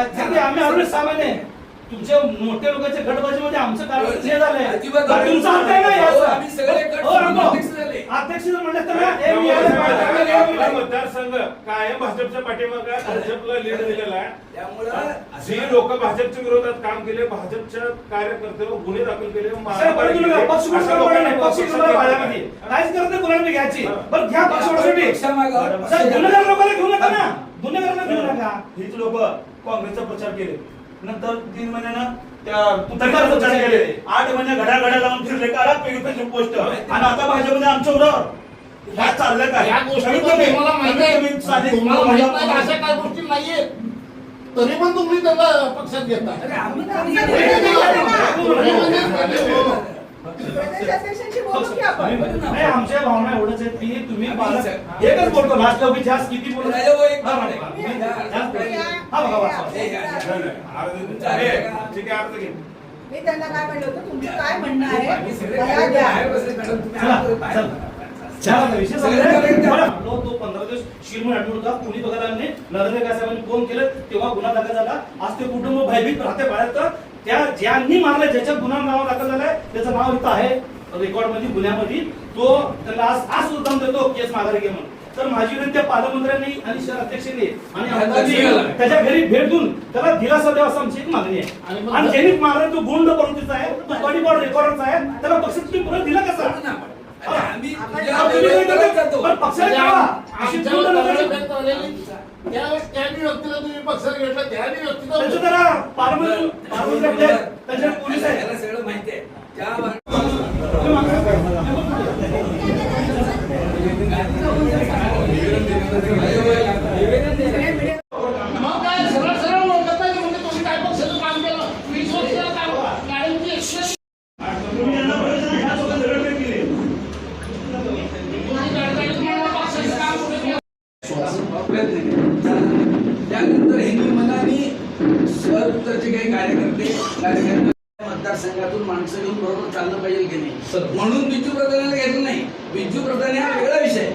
आहे, आम्ही आलो सामान्य तुमच्या मोठ्या लोकांच्या गटबाजीमध्ये आमचं कारण हे झालंय. अजिबात तर तुमचा अर्थ आहे ना हो, हो. अध्यक्ष म्हणलं तर हे हे मतदारसंघ कायम भाजपच्या पाठीमागे आहे, भाजपला लीड दिलेला आहे. त्यामुळं जी लोक भाजपच्या विरोधात काम केले भाजपच्या कार्यकर्त्यावर गुन्हे दाखल केले पक्ष नाही, पक्ष. काहीच करत नाही कोणाला घ्यायची. हा. बरं घ्या साहेब, गुन्हेगार लोकांना घेऊ नका ना. गुन्हेगारांना घेऊ नका हीच लोक काँग्रेसचा प्रचार केले नंतर तीन महिन्यानं त्या तुतारीचा प्रचार केले. आठ महिने घड्या घड्या लावून फिरले पेगीपेक्षा पोस्ट आणि आता भाजपमध्ये आमच्या बरोबर काय चाललंय काय या गोष्टी तुम्हाला माहिती आहे तुम्हाला माहीत अशा काय गोष्टी नाहीये तरी पण तुम्ही त्यांना पक्षात घेता अरे आम्ही प्रदेशाध्यक्षांशी बोलू की आपण? नाही आमच्या भावना एवढंच आहेत की तुम्ही पालक एकच बोलतो लास्ट लोक जास्त किती बोलतो हा. हा, मी हा. हे हे, ठीक आहे घे त्यांना काय म्हणलं होतं? तुमचं काय म्हणणं आहे? तो पंधरा दिवस होता. पोलीस बघायला नरेंद्र काय साहेबांनी फोन केलं तेव्हा गुन्हा दाखल झाला. आज ते कुटुंब भयभीत राहते बाहेर तर त्या ज्यांनी मारलं ज्याच्या गुन्हा नाव दाखल झालाय त्याचं नाव इथं आहे रेकॉर्डमध्ये गुन्ह्यामध्ये तो त्याला आज आज उत्तम देतो केस माघारी घे म्हणून. तर माझी विनंती पालकमंत्र्यांनी आणि शहर अध्यक्षांनी आणि त्याच्या घरी भेट देऊन त्याला दिलासा द्यावा आमची एक मागणी आहे. आणि ज्यांनी मारला तो गुंड प्रवृत्तीचा आहे तो बॉडी बॉर्ड रेकॉर्डचा आहे त्याला पक्षात तुम्ही पुढे दिला कसा? पक्षाला त्यावेळेस त्याही व्यक्तीला तुम्ही पक्षात घेतला त्याही त्यांचं व्यक्तीला जरा पारंपरिक पारंपरिक आपले त्यांचे पोलीस आहेत. याला सगळं माहिती आहे. मग काय सरळ सरळ तुम्ही पक्षाचं काम केलं? वीस काम एकशे तुम्ही तुम्हाला पक्षाचं काम कुठे केले. मतदारसंघातून माणसं घेऊन बरोबर चाललं पाहिजे की नाही? म्हणून बिजू प्रधानाला घेतलं नाही. बिजू प्रधान हा वेगळा विषय.